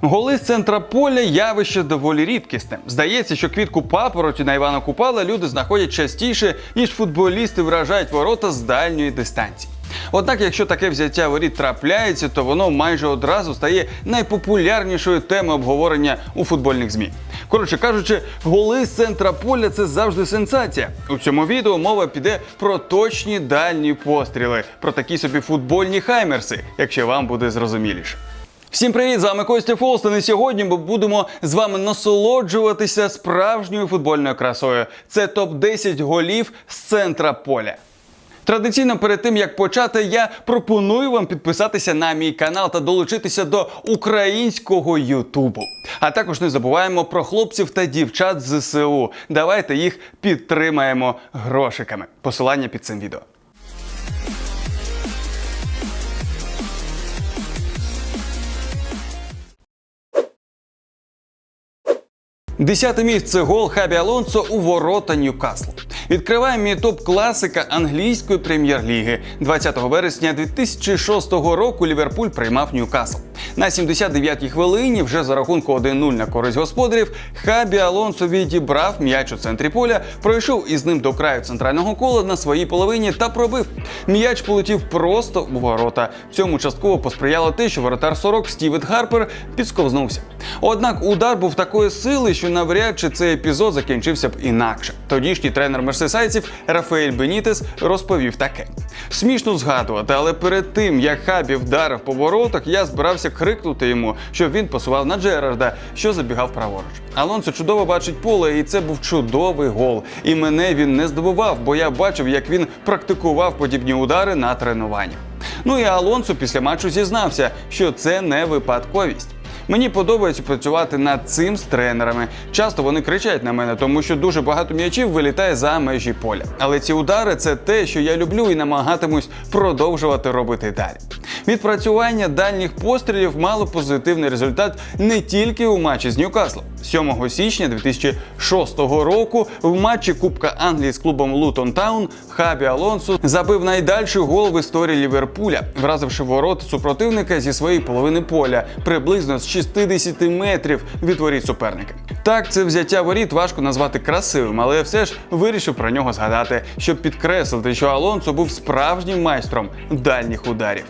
Голи з центра поля явище доволі рідкісне. Здається, що квітку папороті на Івана Купала люди знаходять частіше, ніж футболісти вражають ворота з дальньої дистанції. Однак, якщо таке взяття воріт трапляється, то воно майже одразу стає найпопулярнішою темою обговорення у футбольних змі. Коротше кажучи, голи з центра поля це завжди сенсація. У цьому відео мова піде про точні дальні постріли, про такі собі футбольні хаймерси, якщо вам буде зрозуміліше. Всім привіт! З вами Костя Фолстен. І сьогодні ми будемо з вами насолоджуватися справжньою футбольною красою. Це топ 10 голів з центра поля. Традиційно перед тим як почати, я пропоную вам підписатися на мій канал та долучитися до українського Ютубу. А також не забуваємо про хлопців та дівчат з ЗСУ. Давайте їх підтримаємо грошиками. Посилання під цим відео. Десяте місце гол Хабі Алонсо у ворота Ньюкаслу. Відкриває мій топ класика англійської прем'єр-ліги. 20 вересня 2006 року Ліверпуль приймав Ньюкасл. На 79-й хвилині, вже за рахунку 1-0 на користь господарів, Хабі Алонсо відібрав м'яч у центрі поля, пройшов із ним до краю центрального кола на своїй половині та пробив. М'яч полетів просто у ворота. Цьому частково посприяло те, що воротар 40 Стівет Гарпер підсковзнувся. Однак удар був такої сили, що навряд чи цей епізод закінчився б інакше. Тодішній тренер мерсисайців Рафаель Бенітес розповів таке: смішно згадувати, але перед тим як Хабі вдарив по воротах, я збирався крикнути йому, щоб він посував на Джерарда, що забігав праворуч. Алонсо чудово бачить поле, і це був чудовий гол. І мене він не здобував, бо я бачив, як він практикував подібні удари на тренуванні. Ну і Алонсо після матчу зізнався, що це не випадковість. Мені подобається працювати над цим з тренерами. Часто вони кричать на мене, тому що дуже багато м'ячів вилітає за межі поля. Але ці удари це те, що я люблю і намагатимусь продовжувати робити далі. Відпрацювання дальніх пострілів мало позитивний результат не тільки у матчі з Ньюкаслом. 7 січня 2006 року в матчі Кубка Англії з клубом Лутон Таун Хабі Алонсо забив найдальший гол в історії Ліверпуля, вразивши ворот супротивника зі своєї половини поля приблизно з 60 метрів від воріт суперника. Так, це взяття воріт важко назвати красивим, але я все ж вирішив про нього згадати, щоб підкреслити, що Алонсо був справжнім майстром дальніх ударів.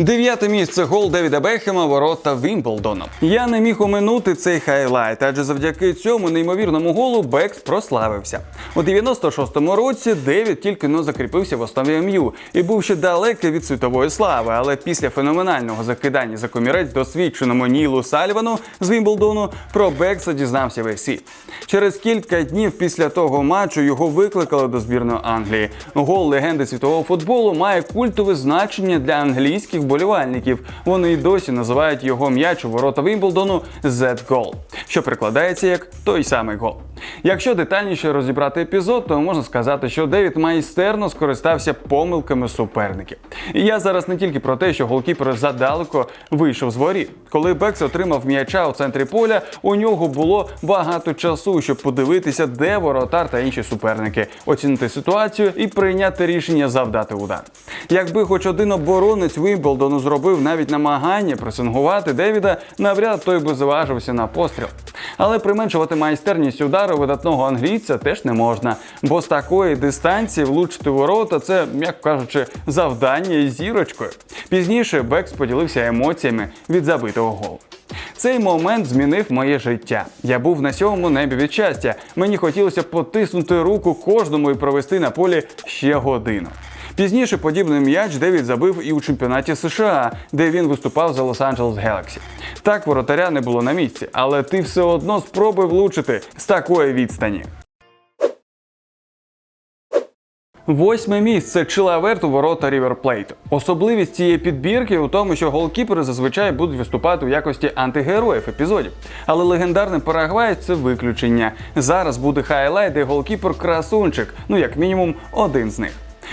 Дев'яте місце гол Девіда Бехема ворота Вімблдона. Я не міг оминути цей хайлайт, адже завдяки цьому неймовірному голу Бекс прославився. У 96-му році Девід тільки но закріпився в основі МЮ і був ще далекий від світової слави. Але після феноменального закидання за комірець досвідченому Нілу Сальвану з Вімблдону про Бекса дізнався весь світ. Через кілька днів після того матчу його викликали до збірної Англії. Гол легенди світового футболу має культове значення для англійських болівальників. Вони й досі називають його м'яч у ворота Вімблдону Z-гол, що прикладається як той самий гол. Якщо детальніше розібрати епізод, то можна сказати, що Девід майстерно скористався помилками суперників. І я зараз не тільки про те, що голкіпер задалеко вийшов з воріт. Коли Бекс отримав м'яча у центрі поля, у нього було багато часу, щоб подивитися, де воротар та інші суперники, оцінити ситуацію і прийняти рішення завдати удар. Якби хоч один оборонець Вімблдону зробив навіть намагання пресингувати Девіда, навряд той би зважився на постріл. Але применшувати майстерність удару видатного англійця теж не можна, бо з такої дистанції влучити ворота це, м'яко кажучи, завдання із зірочкою. Пізніше Бекс поділився емоціями від забитого голу. Цей момент змінив моє життя. Я був на сьомому небі від щастя. Мені хотілося потиснути руку кожному і провести на полі ще годину. Пізніше подібний м'яч Девід забив і у чемпіонаті США, де він виступав за Лос-Анджелес Гелаксі. Так воротаря не було на місці, але ти все одно спробуй влучити з такої відстані. Восьме місце Чилаверт у ворота Ріверплейту. Особливість цієї підбірки у тому, що голкіпери зазвичай будуть виступати в якості антигероїв епізодів. Але легендарний Парагвай це виключення. Зараз буде хайлайт, де голкіпер красунчик, ну як мінімум один з них.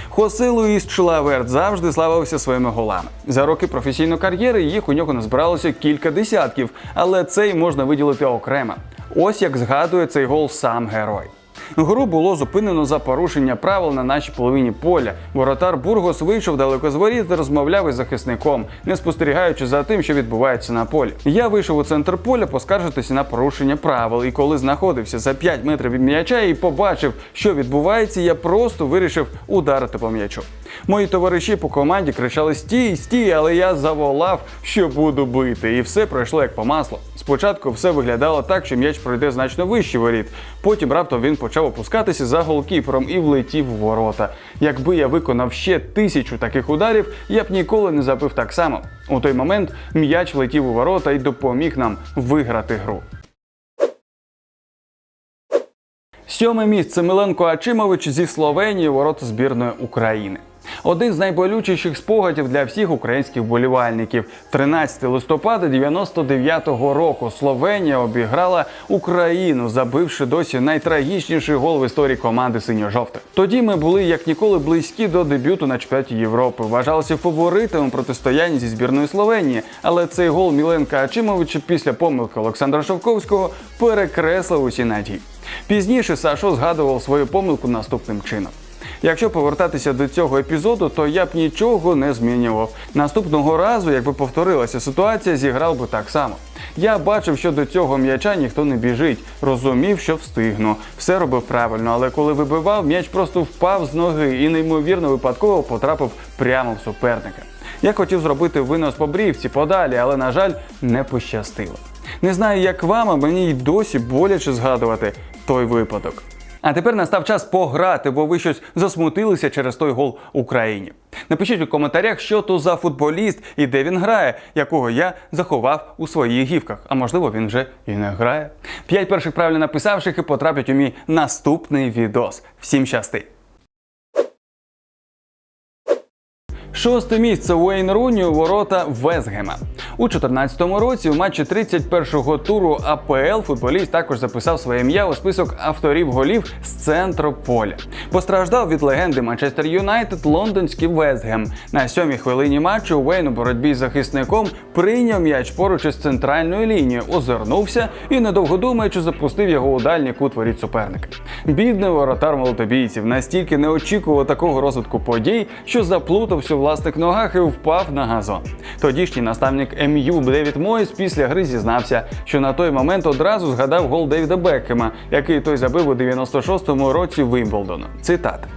Хосе Луїс Чилаверт завжди славився своїми голами. За роки професійної кар'єри їх у нього назбиралося кілька десятків, але цей можна виділити окремо. Ось як згадує цей гол сам герой. Гру було зупинено за порушення правил на нашій половині поля. Воротар Бургос вийшов далеко з воріт та розмовляв із захисником, не спостерігаючи за тим, що відбувається на полі. Я вийшов у центр поля поскаржитися на порушення правил. І коли знаходився за 5 метрів від м'яча і побачив, що відбувається, я просто вирішив ударити по м'ячу. Мої товариші по команді кричали Стій, стій, але я заволав, що буду бити, і все пройшло як по маслу. Спочатку все виглядало так, що м'яч пройде значно вище воріт. Потім раптом він почав опускатися за голкіпером і влетів у ворота. Якби я виконав ще тисячу таких ударів, я б ніколи не забив так само. У той момент м'яч влетів у ворота і допоміг нам виграти гру. Сьоме місце Миленко Ачимович зі Словенії ворота збірної України. Один з найболючіших спогадів для всіх українських вболівальників. 13 листопада 99-го року Словенія обіграла Україну, забивши досі найтрагічніший гол в історії команди синьо-жовтих. Тоді ми були як ніколи близькі до дебюту на чемпіонаті Європи. Вважалися фаворитами протистояння зі збірною Словенії. Але цей гол Міленка Ачимовича після помилки Олександра Шовковського перекреслив усі надії. Пізніше Сашо згадував свою помилку наступним чином. Якщо повертатися до цього епізоду, то я б нічого не змінював. Наступного разу, якби повторилася ситуація, зіграв би так само. Я бачив, що до цього м'яча ніхто не біжить, розумів, що встигну. Все робив правильно, але коли вибивав, м'яч просто впав з ноги і неймовірно випадково потрапив прямо в суперника. Я хотів зробити винос по брівці подалі, але на жаль, не пощастило. Не знаю, як вам, а мені й досі боляче згадувати той випадок. А тепер настав час пограти, бо ви щось засмутилися через той гол Україні. Напишіть у коментарях, що то за футболіст і де він грає, якого я заховав у своїх гівках. А можливо, він вже і не грає. П'ять перших правильно написавших і потраплять у мій наступний відос. Всім щасти! Шосте місце Уейн Руні у ворота Вестгема. У 2014 році у матчі 31-го туру АПЛ футболіст також записав своє ім'я у список авторів голів з центру поля. Постраждав від легенди Манчестер Юнайтед лондонський Вестгем. На сьомій хвилині матчу Уейн у боротьбі з захисником прийняв м'яч поруч із центральною лінією, озирнувся і, недовго думаючи, запустив його у дальній кут воріт суперника. Бідний воротар молотобійців настільки не очікував такого розвитку подій, що заплутався у власних ногах і впав на газон. Тодішній наставник МЮ Девід Мойс після гри зізнався, що на той момент одразу згадав гол Девіда Бекхема, який той забив у 96-му році Вимблдона. Цитата.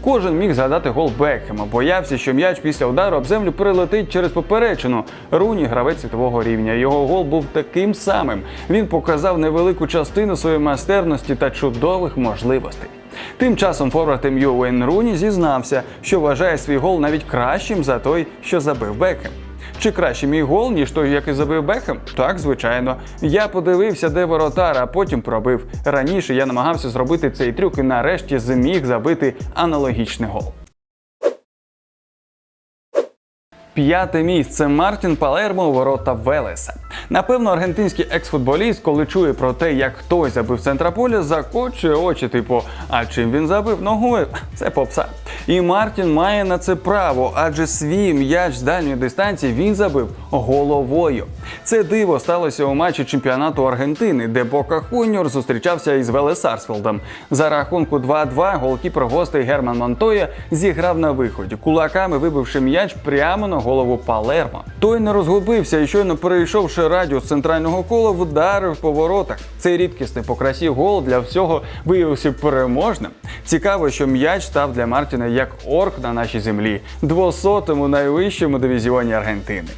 Кожен міг згадати гол Бекхема, боявся, що м'яч після удару об землю прилетить через поперечину. Руні гравець світового рівня. Його гол був таким самим. Він показав невелику частину своєї майстерності та чудових можливостей. Тим часом форвард МЮ Уейн Руні зізнався, що вважає свій гол навіть кращим за той, що забив Бекхем. Чи краще мій гол, ніж той, який забив Бекхем? Так, звичайно. Я подивився, де воротар, а потім пробив. Раніше я намагався зробити цей трюк і нарешті зміг забити аналогічний гол. П'яте місце Мартін Палермо у ворота Велеса. Напевно, аргентинський екс-футболіст, коли чує про те, як хтось забив центра поля, закочує очі, типу, а чим він забив ногою? Це попса. І Мартін має на це право, адже свій м'яч з дальньої дистанції він забив головою. Це диво сталося у матчі чемпіонату Аргентини, де Бока Хуньор зустрічався із Велесарсфілдом. За рахунку 2-2 голкіпер гостей Герман Монтоя зіграв на виході, кулаками вибивши м'яч прямо на голову Палермо. Той не розгубився і щойно перейшовши радіус центрального кола, вдарив по воротах. Цей рідкісний по красі гол для всього виявився переможним. Цікаво, що м'яч став для Мартіна як орк на нашій землі, двосотому найвищому дивізіоні Аргентини.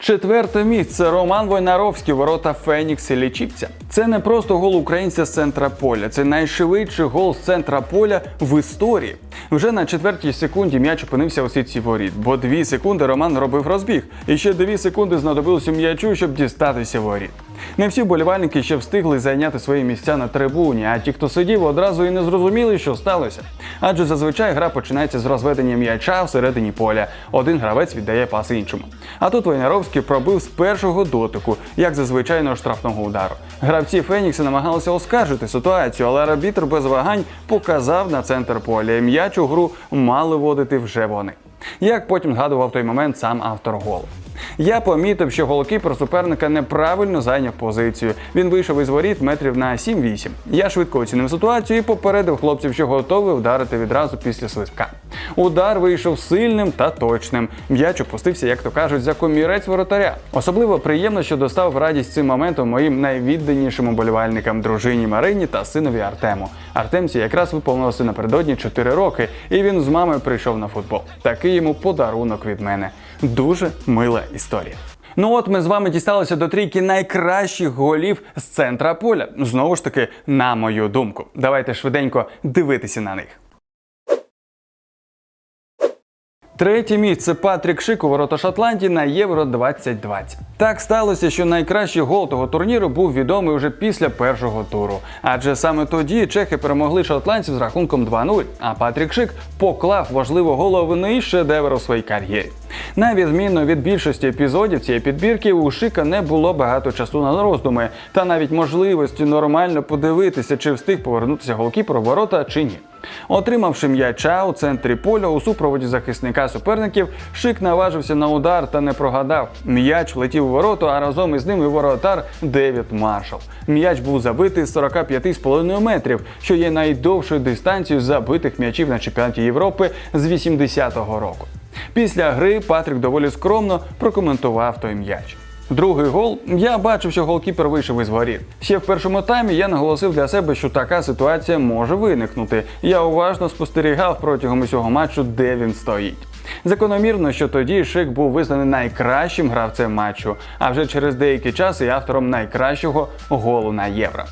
Четверте місце Роман Войнаровський, ворота Фенікс і Лічівця. Це не просто гол українця з центра поля, це найшвидший гол з центра поля в історії. Вже на четвертій секунді м'яч опинився у сітці воріт, бо дві секунди Роман робив розбіг, і ще дві секунди знадобилося м'ячу, щоб дістатися воріт. Не всі вболівальники ще встигли зайняти свої місця на трибуні, а ті, хто сидів, одразу і не зрозуміли, що сталося. Адже зазвичай гра починається з розведення м'яча всередині поля. Один гравець віддає пас іншому. А тут Войнаровський пробив з першого дотику, як зазвичайного штрафного удару. Гравці Фенікса намагалися оскаржити ситуацію, але арбітр без вагань показав на центр поля. і М'яч у гру мали водити вже вони. Як потім згадував той момент сам автор голу. Я помітив, що голкіпер суперника неправильно зайняв позицію. Він вийшов із воріт метрів на 7-8. Я швидко оцінив ситуацію і попередив хлопців, що готовий вдарити відразу після свистка. Удар вийшов сильним та точним. М'яч опустився, як то кажуть, за комірець воротаря. Особливо приємно, що достав радість цим моментом моїм найвідданішим уболівальникам дружині Марині та синові Артему. Артемці якраз виповнилося напередодні 4 роки, і він з мамою прийшов на футбол. Такий йому подарунок від мене. Дуже мила історія. Ну от ми з вами дісталися до трійки найкращих голів з центра поля. Знову ж таки, на мою думку. Давайте швиденько дивитися на них. Третє місце Патрік у ворота Шотландії на Євро 2020. Так сталося, що найкращий гол того турніру був відомий уже після першого туру. Адже саме тоді чехи перемогли шотландців з рахунком 2-0, а Патрік Шик поклав важливу головний шедевр у своїй кар'єрі. На відміну від більшості епізодів цієї підбірки, у Шика не було багато часу на роздуми, та навіть можливості нормально подивитися, чи встиг повернутися голкіпер у ворота чи ні. Отримавши м'яча у центрі поля у супроводі захисника суперників, Шик наважився на удар та не прогадав. М'яч влетів у ворота, а разом із ним і воротар Девід Маршал. М'яч був забитий з 45,5 метрів, що є найдовшою дистанцією забитих м'ячів на чемпіонаті Європи з 80-го року. Після гри Патрік доволі скромно прокоментував той м'яч. Другий гол я бачив, що голкіпер вийшов із воріт. Ще в першому таймі я наголосив для себе, що така ситуація може виникнути. Я уважно спостерігав протягом усього матчу, де він стоїть. Закономірно, що тоді Шик був визнаний найкращим гравцем матчу, а вже через деякий час і автором найкращого голу на євро.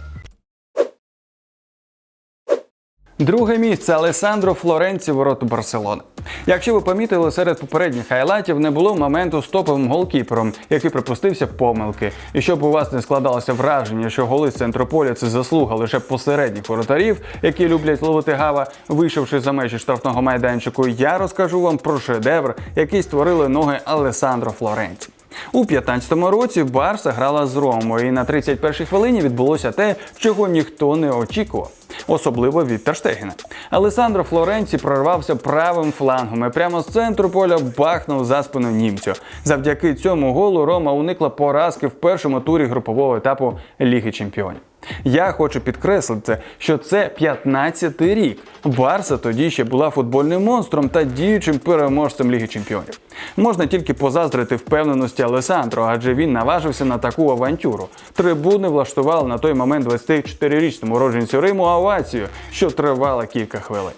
Друге місце Алесандро Флоренці ворот Барселони. Якщо ви помітили, серед попередніх хайлайтів не було моменту з топовим голкіпером, який припустився помилки. І щоб у вас не складалося враження, що голи з центру поля це заслуга лише посередніх воротарів, які люблять ловити гава, вийшовши за межі штрафного майданчику, я розкажу вам про шедевр, який створили ноги Алесандро Флоренці. У 15-му році Барса грала з Ромою, і на 31-й хвилині відбулося те, чого ніхто не очікував. Особливо від Терштегіна. Алесандро Флоренці прорвався правим флангом і прямо з центру поля бахнув за спину німцю. Завдяки цьому голу Рома уникла поразки в першому турі групового етапу Ліги Чемпіонів. Я хочу підкреслити, що це 15-й рік. Барса тоді ще була футбольним монстром та діючим переможцем Ліги Чемпіонів. Можна тільки позаздрити впевненості Алесандро, адже він наважився на таку авантюру. Трибуни влаштували на той момент 24-річному уродженцю Риму овацію, що тривала кілька хвилин.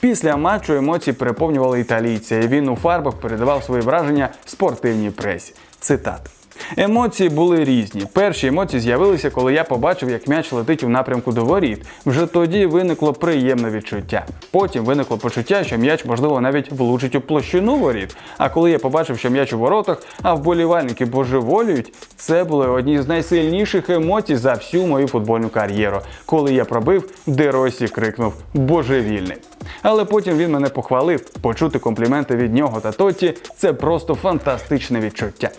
Після матчу емоції переповнювали італійця, і він у фарбах передавав свої враження спортивній пресі. Цитати. Емоції були різні. Перші емоції з'явилися, коли я побачив, як м'яч летить у напрямку до воріт. Вже тоді виникло приємне відчуття. Потім виникло почуття, що м'яч, можливо, навіть влучить у площину воріт. А коли я побачив, що м'яч у воротах, а вболівальники божеволюють, це були одні з найсильніших емоцій за всю мою футбольну кар'єру. Коли я пробив, де Росі крикнув божевільний. Але потім він мене похвалив. Почути компліменти від нього та Тоті – це просто фантастичне відчуття.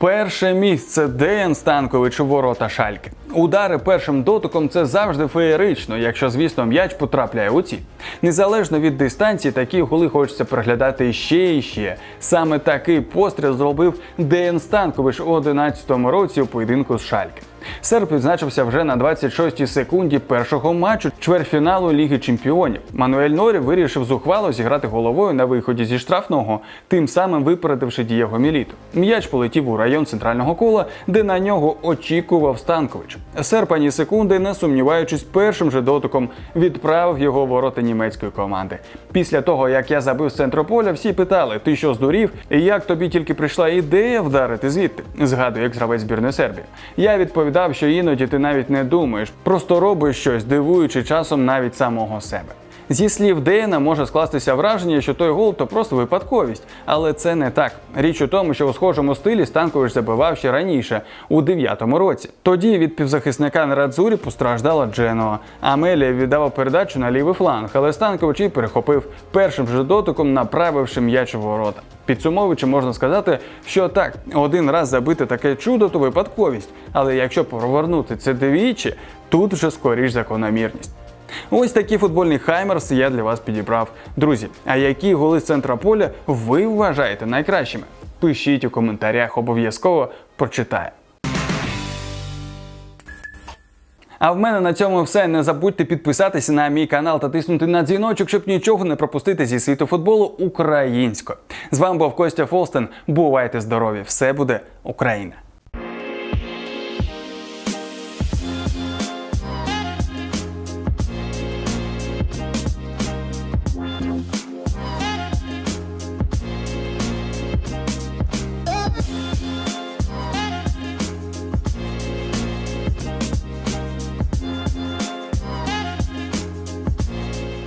Перше місце Деян Станкович у ворота Шальки. Удари першим дотиком це завжди феєрично, якщо, звісно, м'яч потрапляє у ці. Незалежно від дистанції, такі голи хочеться приглядати ще і ще. Саме такий постріл зробив Деян Станкович у 11-му році у поєдинку з Шальки. Серб відзначився вже на 26-й секунді першого матчу чвертьфіналу Ліги Чемпіонів. Мануель Норі вирішив зухвало зіграти головою на виході зі штрафного, тим самим випередивши Дієго Міліту. М'яч полетів у район центрального кола, де на нього очікував Станкович. Серб ані секунди, не сумніваючись, першим же дотиком відправив його ворота німецької команди. Після того, як я забив з центру поля, всі питали: ти що здурів? І як тобі тільки прийшла ідея вдарити звідти? Згадую, як гравець збірної Сербії. Я відповідав, що іноді ти навіть не думаєш, просто робиш щось, дивуючи часом навіть самого себе. Зі слів Дейна може скластися враження, що той гол то просто випадковість, але це не так. Річ у тому, що у схожому стилі Станкович забивав ще раніше, у 9-му році. Тоді від півзахисника на Радзурі постраждала Дженоа. Амелія віддала передачу на лівий фланг, але Станкович її перехопив першим же дотиком, направивши м'яч у ворота. Підсумовуючи, можна сказати, що так, один раз забити таке чудо, то випадковість. Але якщо повернути це двічі, тут вже скоріш закономірність. Ось такі футбольні хаймерс я для вас підібрав. Друзі, а які голи з центра поля ви вважаєте найкращими? Пишіть у коментарях, обов'язково прочитаю. А в мене на цьому все. Не забудьте підписатися на мій канал та тиснути на дзвіночок, щоб нічого не пропустити зі світу футболу українською. З вами був Костя Фолстен. Бувайте здорові! Все буде Україна!